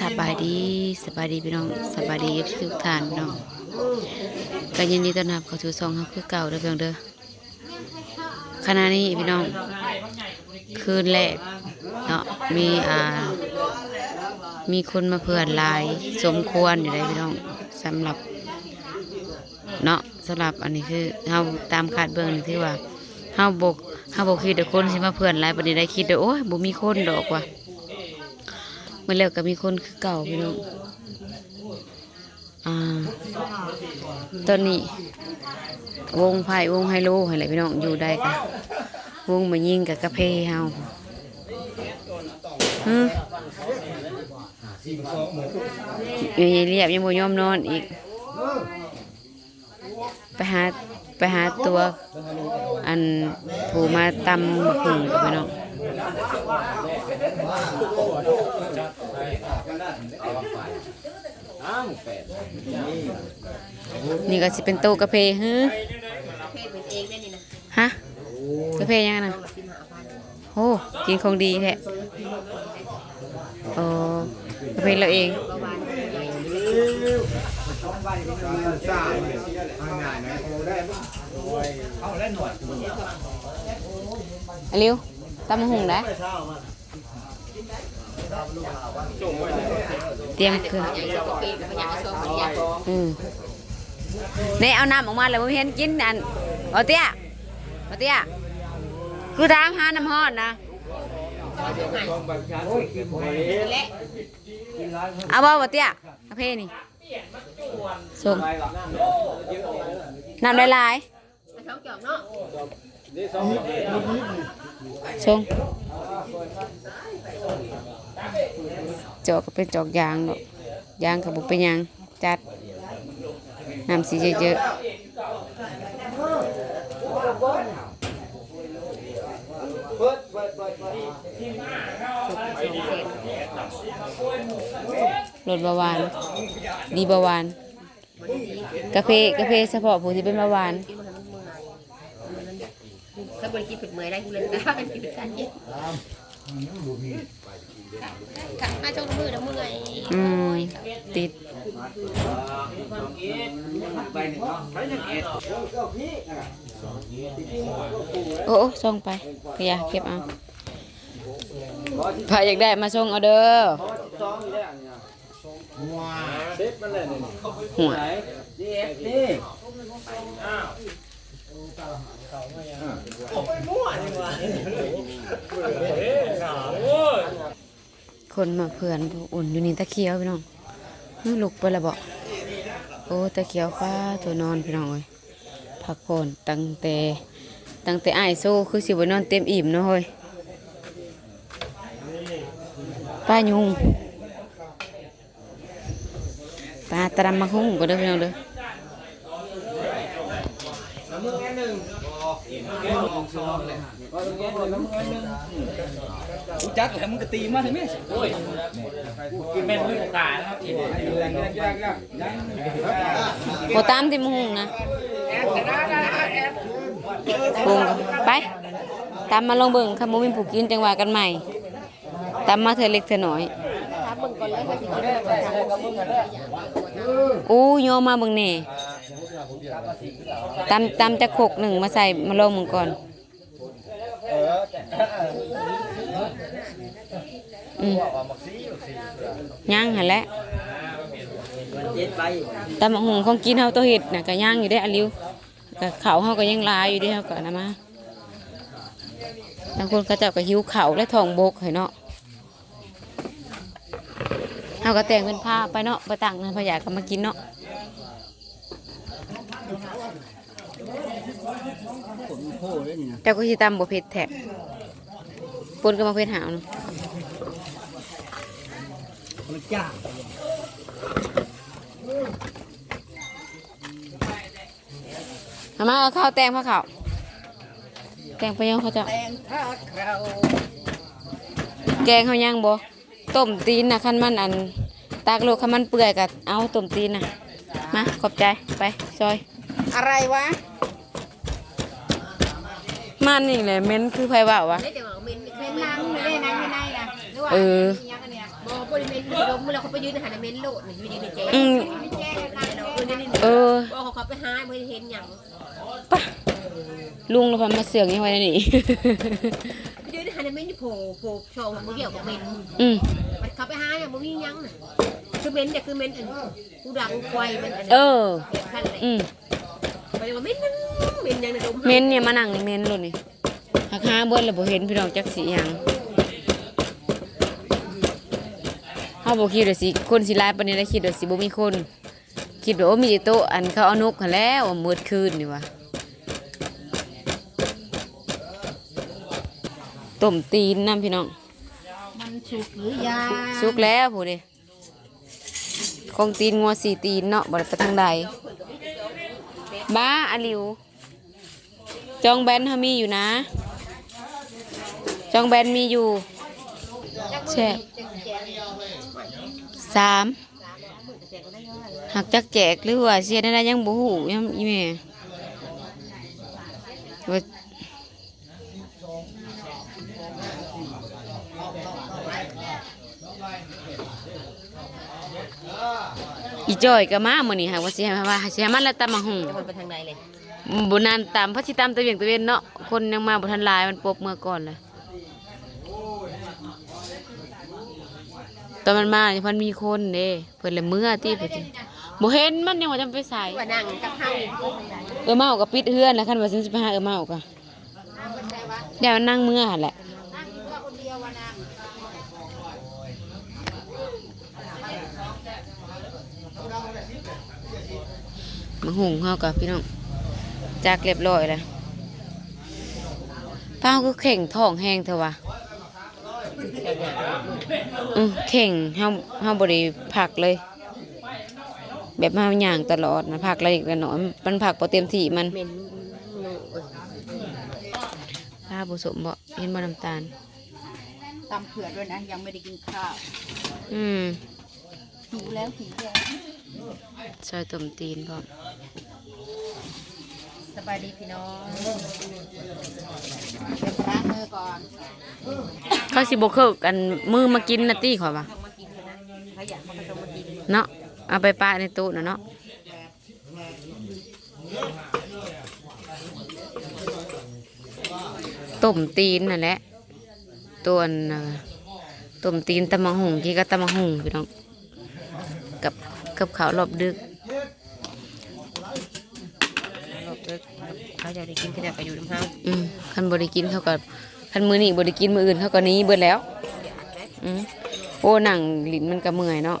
สบายดีสบายดีพี่น้องสบายดีทุกท่านพี่น้องก็ยินดีต้อนรับเข้าสู่ซองเฮาคือเก่าเด้อพี่น้องเด้อขณะนี้พี่น้อง คืนแรกเนาะมีอ่า มีคนมาเพื่อนลาย สมควรอยู่เลยพี่น้องสำหรับ เนาะสำหรับอันนี้คือเฮาตามคาดเบื้องนี่ที่ว่าเฮาบกเฮาบกคิดแต่คนสิมาเพื่อนลายปานนี้ได้คิดเด้อโอ้ยบ่มีคนดอกว่ะ มื่อแล้วก็มีคนคือเก่าพี่น้องอ่าตอนนี้ วงไพ่วงไฮโลให้แหละพี่น้องอยู่ได้ค่ะวงมายิงกับกระเพเฮาฮึอยู่เรียบยังบ่ยอมนอนอีก ไปหาไปหาตัว อันผูมาตำบักหุ่งไปน้อง นี่ก็สิเป็นโตะกาแฟฮึฮะกาแฟยังไงนะโอ้กินของดีแท้โอ้กาแฟเราเองอะเร็วตำมะหุงได้ เตรียมเครื่องอืมนี่เอาน้ำออกมาแล้วไม่เห็นกินอันเอาเตี้ยเอาเตี้ยคือทางหาน้ำฮอดนะเอาบ่บ่เตี้ยเอาเพนี่ส่งน้ำลายๆส่ง จอกก็เป็นจอกยางเนาะยางกับบุเป็นยางจัดน้ำสีเยอะๆลดเบาวาน ดีบาวาน กาแฟกาแฟเฉพาะผู้ที่เป็นบาวานถ้าบริกินผิดเมื่อยได้กูเลยได้กินผิดการเย็น กลับมาจงมือแล้วเมื่อยอืม ติดโอ้โอ้ส่งไปขยะเก็บเอาพาอยากได้มาส่งเอาเด้อหัว คนมาเพื่อนอุ่นอยู่นี่ตะเคียวพี่น้องนี่ลุกไปละบอกโอ้ตะเคียวฟ้าตัวนอนพี่น้องเอ้ยพักผ่อนตั้งแต่ตั้งแต่อายโซ่คือสิบนอนเต็มอิ่มเนาะเฮ้ยป้ายุงปลาตรำมาหุ้งก็เด้พี่น้องเด้อ กูจักแหละมึงก็ตีมาถึงนี่โอ้ยกินเป็นมือขานะครับโบตามที่มาหุ้งนะหุ้งไปตามมาลองเบิ่งค่ะโมมีผูกกินจังหวะกันใหม่ ตามมาเธอเล็กเธอน้อยถ้าเบิ่งก่อนเลยว่าสิกินอู้โยมมาเบิ่งนี่ ตำตำจะขกหนึ่งมาใส่มาลองมึงก่อนอืมย่างหันแหล้วตำบักหุงของกินเฮาตัวเห็ดน่ะก็ย่างอยู่ได้ออลิวก็เขาวเฮาก็ยังหลายอยู่เด้เฮาก็นะมาบางคนก็เจ้าก็หิวข้าวและท้องบกให้เนาะเฮาก็แต่งเป็นผ้าไปเนาะไปตั้งนั่นพะยาก็มากินเนาะ โอ้ยนี่นะเจ้าก็สิตำบ่เผ็ดแท้ปนก็มาเผ็ดหาวเนาะมันจ้าเอามาเอาข้าวแตงพระข้าวแตงไปยังเขาเจ้าแตงท่าเราแกงเขายังบ่ต้มตีนนะคันมันอัน ตากโลกคันมันเปื่อยก็เอาต้มตีนน่ะมาขอบใจไปซอย อะไรวะ มันนี่แหละเม้นคือไผว่าวะ ได้แต่ว่าเมนไม่เคยนั่งไม่ได้นั่งไม่ได้นะหรือว่าเออบ่บริเวณที่ลมเมื่อเราเขาไปยืนในหันเมนโลดอยู่ยืนในแจ๊อืมเออนี่นี่เออบ่เขาเขาไปหาไม่เห็นหยังปะลุงเราพามาเสือกยังไงนี่ไปยืนในหันเมนที่โผล่โผล่โชว์มือเกี่ยวกับเมนอืมมันเขาไปหาเนี่ยบ่มีหยังน่ะคือเมนเนี่ยคือเมนอันกูดังควายมันอันเอนั้นอเก็บขั้นเลยอืม ไปว่าเมนยังเมนยังในลมเมนเนี่ยมานั่งนี่เมนลุนี่หักหาเบิ้ลแล้วบ่เห็นพี่น้องจักสีหยังเฮาบ่คิดว่าสิคนสิหลายปานนี้แล้วคิดว่าสิบ่มีคน คิดว่าโอ้มีแต่โต๊ะอันเขาเอานกหั้นแล้วมืดคืนนี่วะต้มตีนน้ำพี่น้อง มันสุกหรือยังสุกแล้วผู้เดิของตีนงัวสี่ตีนเนาะบ่ได้ไปทางใด บ้าอาลิว จองแบนเขามีอยู่นะ จองแบนมีอยู่แชบสามหักจักแจกหรือว่าเสียได้ยังบ่หูยังอีแม่ว่า อีจ้อยก็มามื้อนี้ค่ะว่าสิให้มาว่าสิให้มันแล้วตำมาหุงจะมันไปทางไหนเลยบนานตามพระชิตามตะเวียงตะเวนเนาะคนยังมาบทันหลายมันปบเมื่อก่อนเลยตอนมันมาเนี่ยเพันมีคนเด้เพิ่นเลยเมื่อที่เพิ่นสิบ่เห็นมันยังว่าจะไปใส่ว่านั่งกับเฮาเออเมากับปิดเฮือนแล้วคันว่าฉันสิไปหาเออเมาก็เดี๋ยวมันนั่งเมื่อหั่นแหละ มาหุงเฮากับพี่น้องจากเรียบร้อยแล้วป้าก็เข่งท้องแห้งเถอะวะอือเข่งเฮาเฮาบ่ได้ผักเลย แบบเฮาย่างตลอดนะผักอะไรอีกแล้วเนาะมันผักบ่เต็มที่มันเมนโนเออป้าผสมบ่เห็นบ่น้ำตาลตำเผือกด้วยนะยังไม่ได้กินข้าว อืม หิวแล้วหิวแล้วซอยต้มตีนพร้อมสบายดีพี่น้องเป็นพระมือก่อนเขาสิบ่เคิกกันมือมากินนะตี้ขอยว่าต้องมากินกันนะเขาอยากมาต้องมากินเนาะเอาไปปะในตู้น่ะเนาะต้มตีนนั่นแหละตัวน่ะต้มตีนตำมังหุงกี่ก็ตำมังหุงพี่น้อง กับกับข้าวรอบดึกรอบดึกเขาจะได้กินเขาจะไปอยู่น้ำเฮาอืมคันบริกินเขาก็คันมือนี่บริกินมืออื่นเขาก็หนี้เบิดแล้วอืมโอ้หนังลิ้นมันก็เมื่อยเนาะ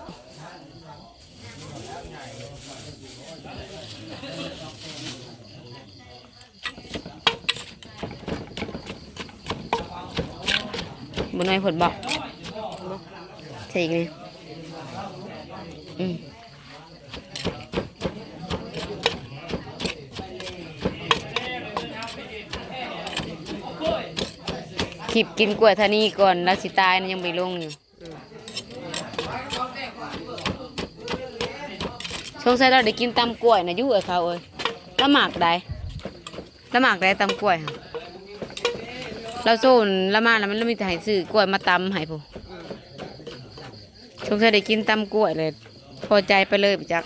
บนน้อยผลบอกใช่อีกนี่อืม คลิปกินกล้วยทานีก่อนแล้วสิตายนะยังไม่ลงอยู่สงสัยเราได้กินตำกล้วยนะยุ่เอ้ยเขาเอ้ยละหมากได้ละหมากได้ตำกล้วยค่ะเราโซนละมาแล้วมันมีแต่ให้ซื้อกล้วยมาตำให้ผู้ สงสัยได้กินตำกล้วยเลย พอใจไปเลยไปจัก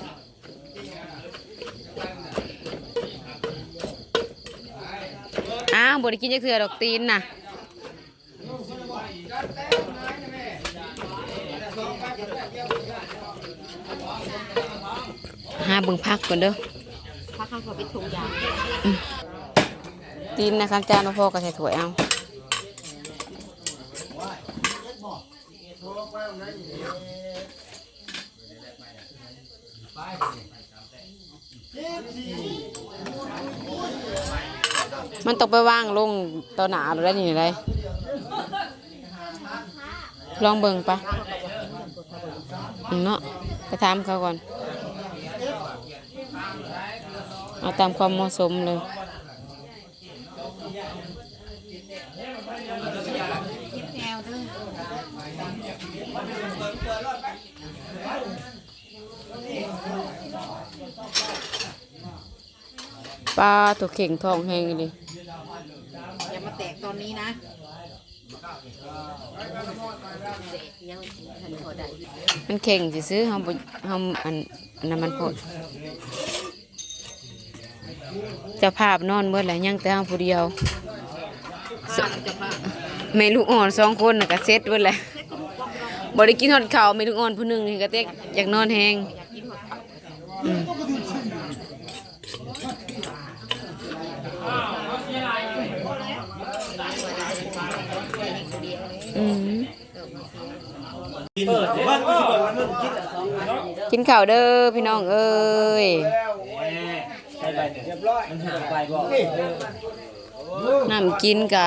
อ้าวบไดกินจักเถื่อดอกตีนน่ะหาเบิ่งพักก่อนเด้อถ้าข้างเขาเป็นถุงยางตีนนะครับจานมาพอก็ใส่ถ้วยเอา มันตกไปว่างลงต่อหนาหรือได้ยังไงลองเบิ่งปะเนาะไปถามเขาก่อน เอาตามความเหมาะสมเลยแนวด้อ ปลาตัวเข่งทองแห้งเลยอย่ามาแตกตอนนี้นะยังทันพอได้มันเข่งสิซื้อเฮาบ่เฮาอันอันนั้นมันโพดเจะภาพนอนเบิดแล้วยังแต่เฮาผู้เดียวสแม่ลูกอ่อนสองคนน่ะก็เซ็ตเบิดแล้ว บ่ได้กินฮอดข้าวม่ลูกอ่อนผู้หนึงนี่ก็เต็กอยากนอนแฮงอืมอืมเปิดเข่ากินข้าวเด้อพี่น้องเอ้ยใช่ใบเรียบร้อยมันกน้ำกินกะ